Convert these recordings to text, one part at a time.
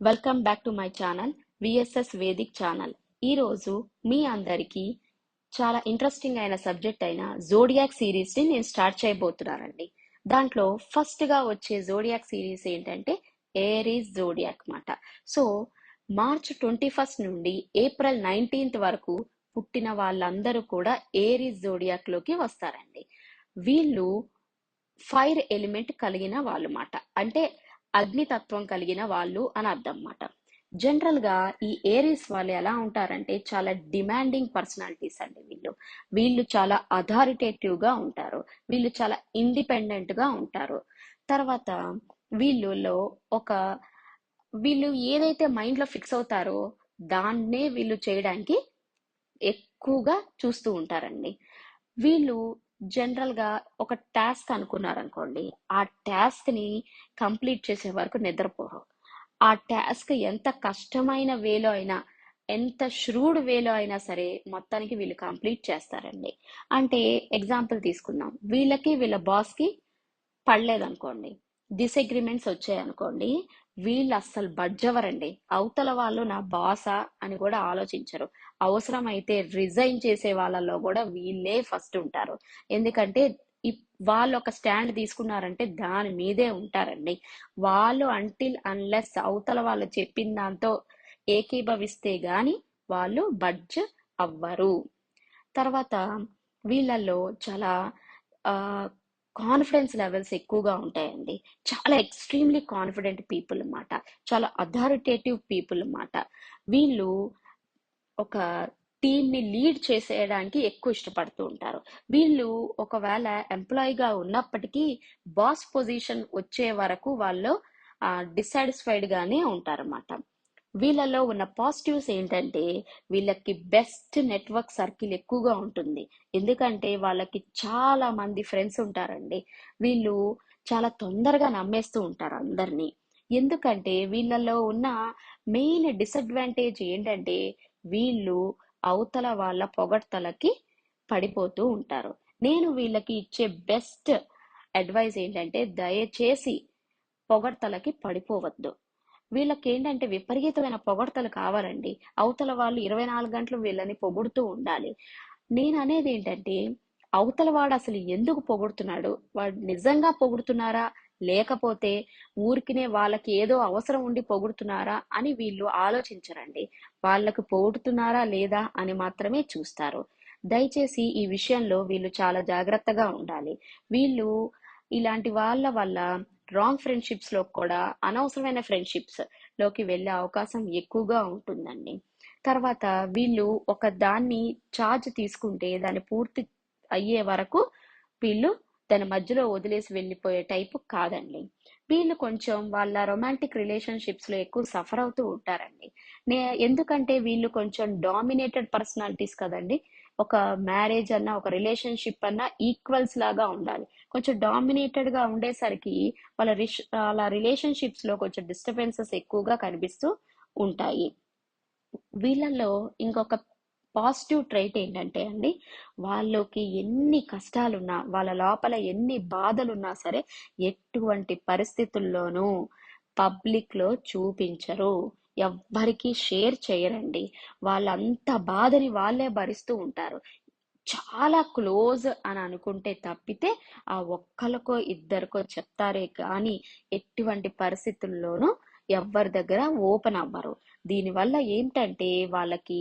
Welcome back to my channel VSS Vedic channel ఈరోజు మీ అందరికీ చాలా ఇంట్రెస్టింగ్ అయిన సబ్జెక్ట్ అయిన జోడియాక్ సిరీస్ని నేను స్టార్ట్ చేయబోతున్నానండి. దాంట్లో ఫస్ట్గా వచ్చే జోడియాక్ సిరీస్ ఏంటంటే ఏరీస్ జోడియాక్ మాట సో మార్చ్ ట్వంటీ ఫస్ట్ నుండి ఏప్రిల్ నైన్టీన్త్ వరకు పుట్టిన వాళ్ళందరూ కూడా ఏరీస్ జోడియాక్లోకి వస్తారండి. వీళ్ళు ఫైర్ ఎలిమెంట్ కలిగిన వాళ్ళు మాట అంటే అగ్నితత్వం కలిగిన వాళ్ళు అని అర్థం మాట జనరల్గా ఈ ఏరీస్ వాళ్ళు ఎలా ఉంటారంటే చాలా డిమాండింగ్ పర్సనాలిటీస్ అండి వీళ్ళు. వీళ్ళు చాలా అథారిటేటివ్గా ఉంటారు. వీళ్ళు చాలా ఇండిపెండెంట్గా ఉంటారు. తర్వాత వీళ్ళలో ఒక వీళ్ళు ఏదైతే మైండ్లో ఫిక్స్ అవుతారో దాన్నే వీళ్ళు చేయడానికి ఎక్కువగా చూస్తూ ఉంటారండి. వీళ్ళు జనరల్గా ఒక టాస్క్ అనుకున్నారనుకోండి ఆ టాస్క్ని కంప్లీట్ చేసే వరకు నిద్రపోరు. ఆ టాస్క్ ఎంత కష్టమైన వేలో అయినా ఎంత ష్రూడ్ వేలో అయినా సరే మొత్తానికి వీళ్ళు కంప్లీట్ చేస్తారండి. అంటే ఎగ్జాంపుల్ తీసుకుందాం. వీళ్ళకి వీళ్ళ బాస్కి పడలేదనుకోండి డిసగ్రిమెంట్స్ వచ్చాయనుకోండి వీళ్ళు అస్సలు బడ్జవరండి అవతల వాళ్ళు నా బాసా అని కూడా ఆలోచించరు. అవసరమైతే రిజైన్ చేసే వాళ్ళలో కూడా వీళ్ళే ఫస్ట్ ఉంటారు. ఎందుకంటే ఇప్- వాళ్ళు ఒక స్టాండ్ తీసుకున్నారంటే దాని మీదే ఉంటారండి. వాళ్ళు అంటిల్ అన్లెస్ అవతల వాళ్ళు చెప్పిన దాంతో ఏకీభవిస్తే గాని వాళ్ళు బడ్జ్ అవ్వరు. తర్వాత వీళ్ళల్లో చాలా కాన్ఫిడెన్స్ లెవెల్స్ ఎక్కువగా ఉంటాయండి. చాలా ఎక్స్ట్రీమ్లీ కాన్ఫిడెంట్ పీపుల్ అన్నమాట చాలా అథారిటేటివ్ పీపుల్ అన్నమాట వీళ్ళు ఒక టీమ్ని లీడ్ చేసేయడానికి ఎక్కువ ఇష్టపడుతూ ఉంటారు. వీళ్ళు ఒకవేళ ఎంప్లాయీగా ఉన్నప్పటికీ బాస్ పొజిషన్ వచ్చే వరకు వాళ్ళు డిసాటిస్ఫైడ్గానే ఉంటారన్నమాట. వీళ్ళలో ఉన్న పాజిటివ్స్ ఏంటంటే వీళ్ళకి బెస్ట్ నెట్వర్క్ సర్కిల్ ఎక్కువగా ఉంటుంది. ఎందుకంటే వాళ్ళకి చాలా మంది ఫ్రెండ్స్ ఉంటారండి. వీళ్ళు చాలా తొందరగా నమ్మేస్తూ ఉంటారు అందరినీ. ఎందుకంటే వీళ్ళలో ఉన్న మెయిన్ డిసడ్వాంటేజ్ ఏంటంటే వీళ్ళు అవతల వాళ్ళ పొగడ్తలకి పడిపోతూ ఉంటారు. నేను వీళ్ళకి ఇచ్చే బెస్ట్ అడ్వైజ్ ఏంటంటే దయచేసి పొగడ్తలకి పడిపోవద్దు. వీళ్ళకి ఏంటంటే విపరీతమైన పొగడ్తలు కావాలండి. అవతల వాళ్ళు ఇరవై నాలుగు గంటలు వీళ్ళని పొగుడుతూ ఉండాలి. నేను అనేది ఏంటంటే అవతల వాడు అసలు ఎందుకు పొగుడుతున్నాడు? వాడు నిజంగా పొగుడుతున్నారా? లేకపోతే ఊరికినే వాళ్ళకి ఏదో అవసరం ఉండి పొగుడుతున్నారా అని వీళ్ళు ఆలోచించరండి. వాళ్ళకు పొగుడుతున్నారా లేదా అని మాత్రమే చూస్తారు. దయచేసి ఈ విషయంలో వీళ్ళు చాలా జాగ్రత్తగా ఉండాలి. వీళ్ళు ఇలాంటి వాళ్ళ వల్ల రాంగ్ ఫ్రెండ్షిప్స్లో కూడా అనవసరమైన ఫ్రెండ్షిప్స్లోకి వెళ్ళే అవకాశం ఎక్కువగా ఉంటుందండి. తర్వాత వీళ్ళు ఒక దాన్ని ఛార్జ్ తీసుకుంటే దాన్ని పూర్తి అయ్యే వరకు వీళ్ళు దాని మధ్యలో వదిలేసి వెళ్ళిపోయే టైపు కాదండి. వీళ్ళు కొంచెం వాళ్ళ రొమాంటిక్ రిలేషన్షిప్స్లో ఎక్కువ సఫర్ అవుతూ ఉంటారండి. నే ఎందుకంటే వీళ్ళు కొంచెం డామినేటెడ్ పర్సనాలిటీస్ కదండి. ఒక మ్యారేజ్ అన్న ఒక రిలేషన్షిప్ అన్న ఈక్వల్స్ లాగా ఉండాలి. కొంచెం డామినేటెడ్గా ఉండేసరికి వాళ్ళ రిష్ వాళ్ళ రిలేషన్షిప్స్లో కొంచెం డిస్టర్బెన్సెస్ ఎక్కువగా కనిపిస్తూ ఉంటాయి. వీళ్ళల్లో ఇంకొక పాజిటివ్ ట్రైట్ ఏంటంటే అండి వాళ్ళకి ఎన్ని కష్టాలున్నా వాళ్ళ లోపల ఎన్ని బాధలున్నా సరే ఎటువంటి పరిస్థితుల్లోనూ పబ్లిక్లో చూపించరు. ఎవ్వరికీ షేర్ చేయరండి. వాళ్ళంత బాధని వాళ్ళే భరిస్తూ ఉంటారు. చాలా క్లోజ్ అని అనుకుంటే తప్పితే ఆ ఒక్కరికో ఇద్దరికో చెప్తారే కానీ ఎటువంటి పరిస్థితుల్లోనూ ఎవ్వరి దగ్గర ఓపెన్ అవ్వరు. దీనివల్ల ఏంటంటే వాళ్ళకి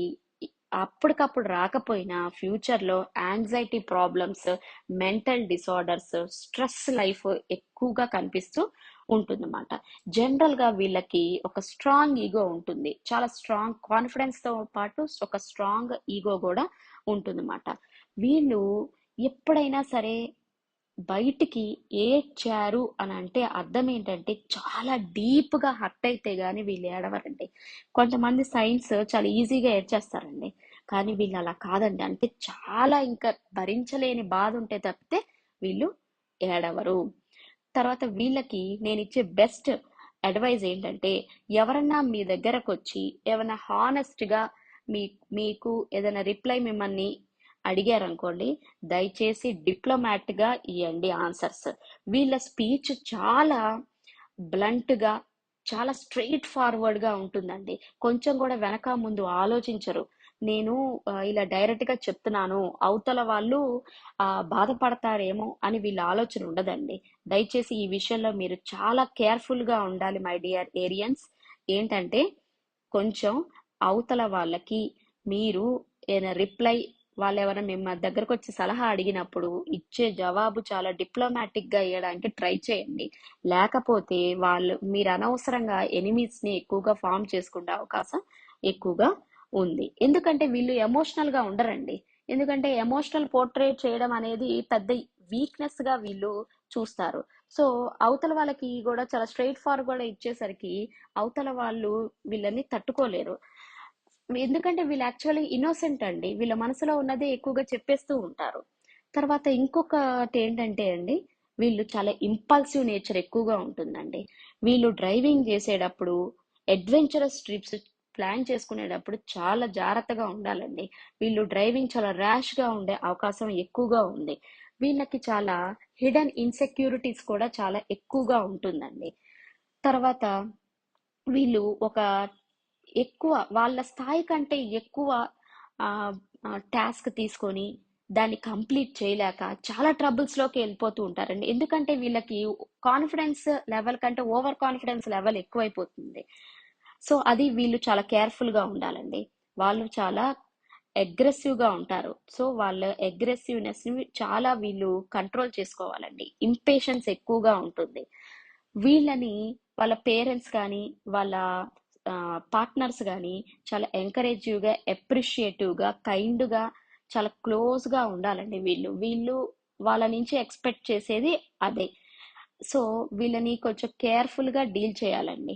అప్పటికప్పుడు రాకపోయినా ఫ్యూచర్లో anxiety problems mental disorders stress life ఎక్కువగా కనిపిస్తూ ఉంటుందన్నమాట. జనరల్గా వీళ్ళకి ఒక స్ట్రాంగ్ ఈగో ఉంటుంది. చాలా స్ట్రాంగ్ కాన్ఫిడెన్స్తో పాటు ఒక స్ట్రాంగ్ ఈగో కూడా ఉంటుందన్నమాట. వీళ్ళు ఎప్పుడైనా సరే బయటికి ఏడ్చారు అని అంటే అర్థం ఏంటంటే చాలా డీప్గా హర్ట్ అయితే కానీ వీళ్ళు ఏడవరండి. కొంతమంది సైన్స్ చాలా ఈజీగా ఏడ్చేస్తారండి. కానీ వీళ్ళు అలా కాదండి. అంటే చాలా ఇంకా భరించలేని బాధ ఉంటే తప్పితే వీళ్ళు ఏడవరు. తర్వాత వీళ్ళకి నేను ఇచ్చే బెస్ట్ అడ్వైజ్ ఏంటంటే ఎవరన్నా మీ దగ్గరకు వచ్చి ఏమైనా హానెస్ట్గా మీ మీకు ఏదైనా రిప్లై మిమ్మల్ని అడిగారనుకోండి దయచేసి డిప్లొమాట్గా ఇవ్వండి ఆన్సర్స్. వీళ్ళ స్పీచ్ చాలా బ్లంట్గా చాలా స్ట్రెయిట్ ఫార్వర్డ్గా ఉంటుందండి. కొంచెం కూడా వెనక ముందు ఆలోచించరు. నేను ఇలా డైరెక్ట్గా చెప్తున్నాను అవతల వాళ్ళు బాధపడతారేమో అని వీళ్ళ ఆలోచన ఉండదండి. దయచేసి ఈ విషయంలో మీరు చాలా కేర్ఫుల్గా ఉండాలి మై డియర్ ఏరియన్స్. ఏంటంటే కొంచెం అవతల వాళ్ళకి మీరు ఏదైనా రిప్లై వాళ్ళు ఎవరైనా మిమ్మ దగ్గరకు వచ్చి సలహా అడిగినప్పుడు ఇచ్చే జవాబు చాలా డిప్లొమాటిక్గా ఇవ్వడానికి ట్రై చేయండి. లేకపోతే వాళ్ళు మీరు అనవసరంగా ఎనిమీస్ని ఎక్కువగా ఫామ్ చేసుకునే అవకాశం ఎక్కువగా ఉంది. ఎందుకంటే వీళ్ళు ఎమోషనల్గా ఉండరండి. ఎందుకంటే ఎమోషనల్ పోర్ట్రేట్ చేయడం అనేది పెద్ద వీక్నెస్గా వీళ్ళు చూస్తారు. సో అవతల వాళ్ళకి కూడా చాలా స్ట్రైట్ ఫార్వర్డ్ ఇచ్చేసరికి అవతల వాళ్ళు వీళ్ళని తట్టుకోలేరు. ఎందుకంటే వీళ్ళు యాక్చువల్లీ ఇన్నోసెంట్ అండి. వీళ్ళ మనసులో ఉన్నదే ఎక్కువగా చెప్పేస్తూ ఉంటారు. తర్వాత ఇంకొకటి ఏంటంటే అండి వీళ్ళు చాలా ఇంపల్సివ్ నేచర్ ఎక్కువగా ఉంటుందండి. వీళ్ళు డ్రైవింగ్ చేసేటప్పుడు అడ్వెంచరస్ ట్రిప్స్ ప్లాన్ చేసుకునేటప్పుడు చాలా జాగ్రత్తగా ఉండాలండి. వీళ్ళు డ్రైవింగ్ చాలా ర్యాష్గా ఉండే అవకాశం ఎక్కువగా ఉంది. వీళ్ళకి చాలా హిడెన్ ఇన్సెక్యూరిటీస్ కూడా చాలా ఎక్కువగా ఉంటుందండి. తర్వాత వీళ్ళు ఒక ఎక్కువ వాళ్ళ స్థాయి కంటే ఎక్కువ టాస్క్ తీసుకొని దాన్ని కంప్లీట్ చేయలేక చాలా ట్రబుల్స్లోకి వెళ్ళిపోతూ ఉంటారండి. ఎందుకంటే వీళ్ళకి కాన్ఫిడెన్స్ లెవెల్ కంటే ఓవర్ కాన్ఫిడెన్స్ లెవెల్ ఎక్కువైపోతుంది. సో అది వీళ్ళు చాలా కేర్ఫుల్గా ఉండాలండి. వాళ్ళు చాలా అగ్రెసివ్గా ఉంటారు. సో వాళ్ళ అగ్రెసివ్నెస్ని చాలా వీళ్ళు కంట్రోల్ చేసుకోవాలండి. ఇంపేషన్స్ ఎక్కువగా ఉంటుంది. వీళ్ళని వాళ్ళ పేరెంట్స్ కానీ వాళ్ళ పార్ట్నర్స్ కానీ చాలా ఎంకరేజివ్గా ఎప్రిషియేటివ్గా కైండ్గా చాలా క్లోజ్గా ఉండాలండి వీళ్ళు. వీళ్ళు వాళ్ళ నుంచి ఎక్స్పెక్ట్ చేసేది అదే. సో వీళ్ళని కొంచెం కేర్ఫుల్గా డీల్ చేయాలండి.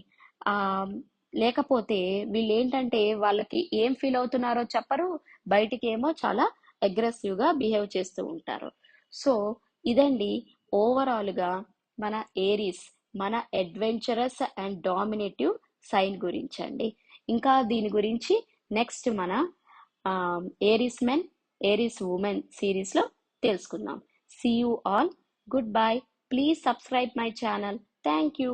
లేకపోతే వీళ్ళు ఏంటంటే వాళ్ళకి ఏం ఫీల్ అవుతున్నారో చెప్పరు బయటికి ఏమో చాలా అగ్రెసివ్గా బిహేవ్ చేస్తూ ఉంటారు. సో ఇదండి ఓవరాల్గా మన ఏరీస్ మన అడ్వెంచరస్ అండ్ డామినేటివ్ సైన్ గురించి అండి ఇంకా దీని గురించి నెక్స్ట్ మన ఏరీస్ మెన్ ఏరీస్ ఉమెన్ సిరీస్లో తెలుసుకుందాం. See you all goodbye please subscribe my channel thank you